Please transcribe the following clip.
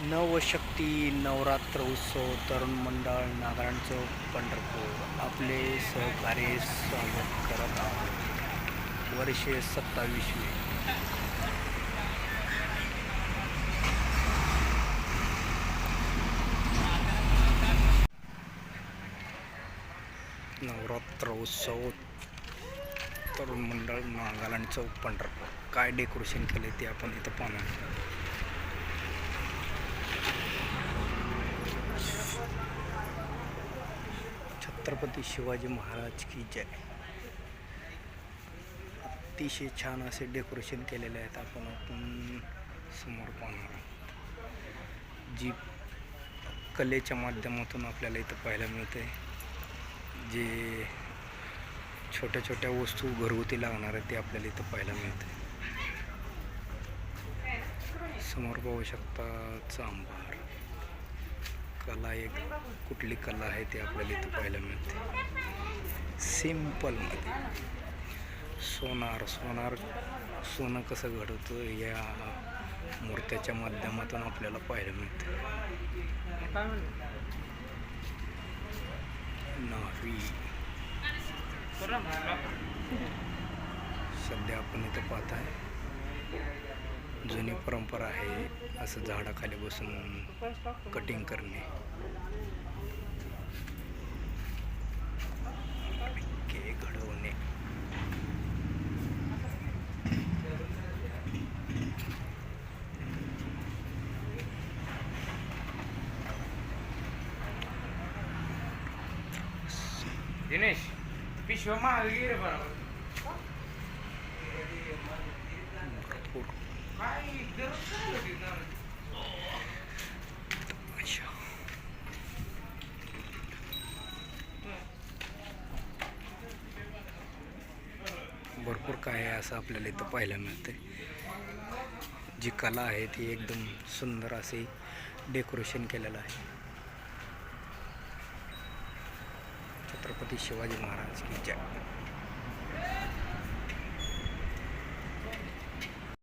नवशक्ती नवरात्र उत्सव तरुण मंडळ नागराण चौक पंढरपूर. आपले सहकार्य स्वागत करत आहोत. वर्षे सत्तावीसवे. नवरात्र उत्सव तरुण मंडळ नागालँड चौक पंढरपूर. काय डेकोरेशन केले ते आपण इथं पाहणार छत्रपती शिवाजी महाराज की जय. अतिशय छान असे डेकोरेशन केलेले आहेत आपण आपण समोर पाहणार आहोत. जी कलेच्या माध्यमातून आपल्याला इथं पाहायला मिळते. जे छोट्या छोट्या वस्तू घरगुती लागणार आहेत ते आपल्याला इथं पाहायला मिळते. समोर पाहू शकता चांभार. कला एक कुठली कला आहे ते आपल्याला इथं पाहायला मिळते. सिम्पलमध्ये सोनार सोनार सोनं कसं घडवतं या मूर्त्याच्या माध्यमातून आपल्याला पाहायला मिळतं. नावी. सध्या आपण इथं पाहत आहे. जुनी परंपरा आहे असं झाडाखाली बसून कटिंग करणे. घडवणे. दिनेश पिशव महाग बरोबर भरपूर काय गरज काय होती ना? अच्छा भरपूर काय आहे असं आपल्याला इथं पाहायला मिळते जी कला आहे ती एकदम सुंदर असे डेकोरेशन केलेलं आहे. छत्रपती शिवाजी महाराज की जय.